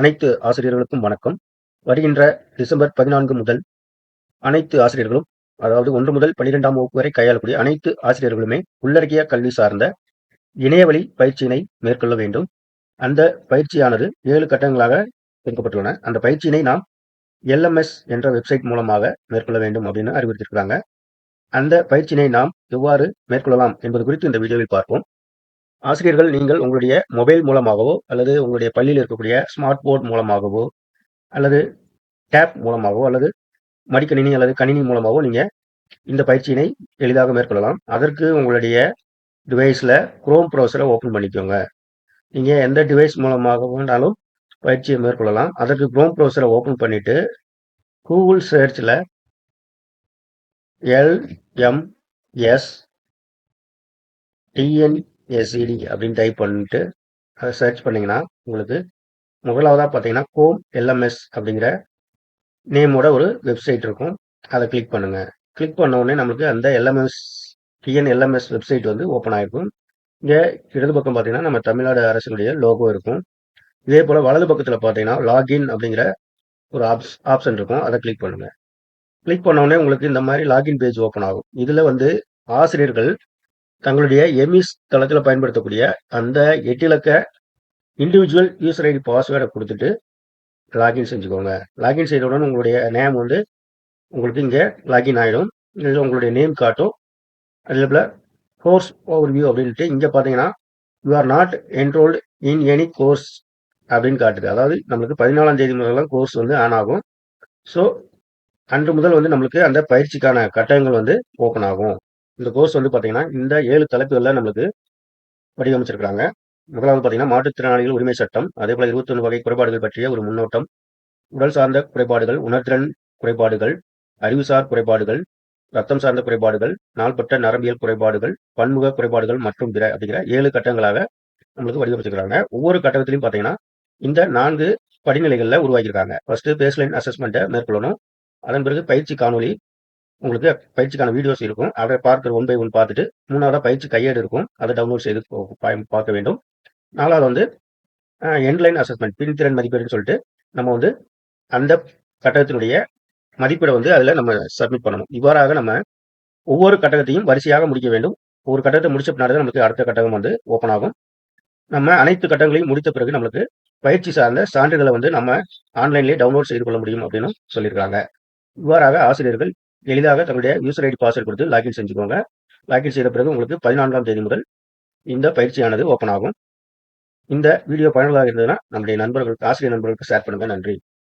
அனைத்து ஆசிரியர்களுக்கும் வணக்கம். வருகின்ற டிசம்பர் பதினான்கு முதல் அனைத்து ஆசிரியர்களும் அதாவது ஒன்று முதல் பன்னிரெண்டாம் வகுப்பு வரை கையாளக்கூடிய அனைத்து ஆசிரியர்களுமே உள்ளடக்கிய கல்வி சார்ந்த இணையவழி பயிற்சியினை மேற்கொள்ள வேண்டும். அந்த பயிற்சியானது ஏழு கட்டங்களாக பிரிக்கப்பட்டுள்ளன. அந்த பயிற்சியினை நாம் எல்எம்எஸ் என்ற வெப்சைட் மூலமாக மேற்கொள்ள வேண்டும் அப்படின்னு அறிவுறுத்தியிருக்கிறாங்க. அந்த பயிற்சியினை நாம் எவ்வாறு மேற்கொள்ளலாம் என்பது குறித்து இந்த வீடியோவில் பார்ப்போம். ஆசிரியர்கள் நீங்கள் உங்களுடைய மொபைல் மூலமாகவோ அல்லது உங்களுடைய பள்ளியில் இருக்கக்கூடிய ஸ்மார்ட் போர்ட் மூலமாகவோ அல்லது டேப் மூலமாகவோ அல்லது மடிக்கணினி அல்லது கணினி மூலமாகவோ நீங்கள் இந்த பயிற்சியினை எளிதாக மேற்கொள்ளலாம். அதற்கு உங்களுடைய டிவைஸில் குரோம் ப்ரௌசரை ஓப்பன் பண்ணிக்கோங்க. நீங்கள் எந்த டிவைஸ் மூலமாக வேண்டாலும் பயிற்சியை மேற்கொள்ளலாம். அதற்கு குரோம் ப்ரௌசரை ஓப்பன் பண்ணிவிட்டு கூகுள் சர்ச்சில் எல்எம்எஸ் டிஎன் எஸ்இடி அப்படின்னு டைப் பண்ணிட்டு அதை சர்ச் பண்ணிங்கன்னா உங்களுக்கு முதலாவதாக பார்த்தீங்கன்னா கோம் எல்எம்எஸ் அப்படிங்கிற நேமோட ஒரு வெப்சைட் இருக்கும். அதை கிளிக் பண்ணுங்கள் கிளிக் பண்ண உடனே நம்மளுக்கு அந்த எல்எம்எஸ் டிஎன் எல்எம்எஸ் வெப்சைட் வந்து ஓப்பன் ஆகிருக்கும் இங்கே இடது பக்கம் பார்த்தீங்கன்னா நம்ம தமிழ்நாடு அரசினுடைய லோகோ இருக்கும். இதே போல் வலது பக்கத்தில் பார்த்தீங்கன்னா லாகின் அப்படிங்கிற ஒரு ஆப்ஸ் ஆப்ஷன் இருக்கும். அதை கிளிக் பண்ணுங்கள் கிளிக் பண்ண உடனே உங்களுக்கு இந்த மாதிரி லாகின் பேஜ் ஓப்பன் ஆகும். இதில் வந்து ஆசிரியர்கள் தங்களுடைய எமிஸ் தளத்தில் பயன்படுத்தக்கூடிய அந்த எட்டிலக்க இண்டிவிஜுவல் யூசர் ஐடி பாஸ்வேர்டை கொடுத்துட்டு லாகின் செஞ்சுக்கோங்க. லாகின் செய்தவுடன் உங்களுடைய நேம் வந்து உங்களுக்கு இங்கே லாகின் ஆகிடும் இதில் உங்களுடைய நேம் காட்டும். அதில் போல் கோர்ஸ் ஓவர் வியூ அப்படின்ட்டு இங்கே பார்த்தீங்கன்னா you are not enrolled in any course அப்படின்னு காட்டுது. அதாவது நம்மளுக்கு பதினாலாம் தேதி முதல்லாம் கோர்ஸ் வந்து ஆன் ஆகும். ஸோ அன்று முதல் வந்து நம்மளுக்கு அந்த பயிற்சிக்கான கட்டணங்கள் வந்து ஓப்பன் ஆகும். இந்த கோர்ஸ் வந்து பார்த்தீங்கன்னா இந்த ஏழு தலைப்புகளில் நம்மளுக்கு வடிவமைச்சிருக்கிறாங்க. முதலாவது பார்த்தீங்கன்னா மாற்றுத்திறனாளிகள் உரிமை சட்டம் அதே போல் இருபத்தொன்று வகை குறைபாடுகள் பற்றிய ஒரு முன்னோட்டம் உடல் சார்ந்த குறைபாடுகள் உணர்திறன் குறைபாடுகள் அறிவுசார் குறைபாடுகள் ரத்தம் சார்ந்த குறைபாடுகள் நாள்பட்ட நரம்பியல் குறைபாடுகள் பன்முக குறைபாடுகள் மற்றும் பிற அப்படிங்கிற ஏழு கட்டங்களாக நம்மளுக்கு வடிவமைச்சிருக்கிறாங்க. ஒவ்வொரு கட்டத்திலையும் பார்த்தீங்கன்னா இந்த நான்கு படிநிலைகளில் உருவாக்கியிருக்காங்க. ஃபர்ஸ்ட் பேஸ்லைன் அசஸ்மெண்ட்டை மேற்கொள்ளணும். அதன் பிறகு பயிற்சி காணொலி உங்களுக்கு பயிற்சிக்கான வீடியோஸ் இருக்கும். அதை பார்க்குற ஒன் பை ஒன் பார்த்துட்டு மூணாவது பயிற்சி கையேடு இருக்கும். அதை டவுன்லோட் செய்து பார்க்க வேண்டும். நாலாவது வந்து எண்ட்லைன் அசஸ்மெண்ட் பின்திறன் மதிப்பீடுன்னு சொல்லிட்டு நம்ம வந்து அந்த கட்டகத்தினுடைய மதிப்பீடை வந்து அதில் நம்ம சப்மிட் பண்ணணும். இவ்வாறாக நம்ம ஒவ்வொரு கட்டகத்தையும் வரிசையாக முடிக்க வேண்டும். ஒரு கட்டத்தை முடிச்ச பின்னாடி நமக்கு அடுத்த கட்டகம் வந்து ஓப்பன் ஆகும். நம்ம அனைத்து கட்டங்களையும் முடித்த பிறகு நம்மளுக்கு பயிற்சி சார்ந்த சான்றிதழை வந்து நம்ம ஆன்லைன்லேயே டவுன்லோட் செய்து கொள்ள முடியும் அப்படின்னு சொல்லியிருக்காங்க. இவ்வாறாக ஆசிரியர்கள் எளிதாக தங்களுடைய யூசர் ஐடி பாஸ்வேர்ட் கொடுத்து லாகின் செஞ்சுக்கோங்க. லாகின் செய்த பிறகு உங்களுக்கு பதினான்காம் தேதி முதல் இந்த பயிற்சியானது ஓப்பன் ஆகும். இந்த வீடியோ பயனுள்ளதாக இருந்ததுன்னா நம்முடைய நண்பர்களுக்கு ஆசிரியர் நண்பர்களுக்கு ஷேர் பண்ணுங்கள் நன்றி.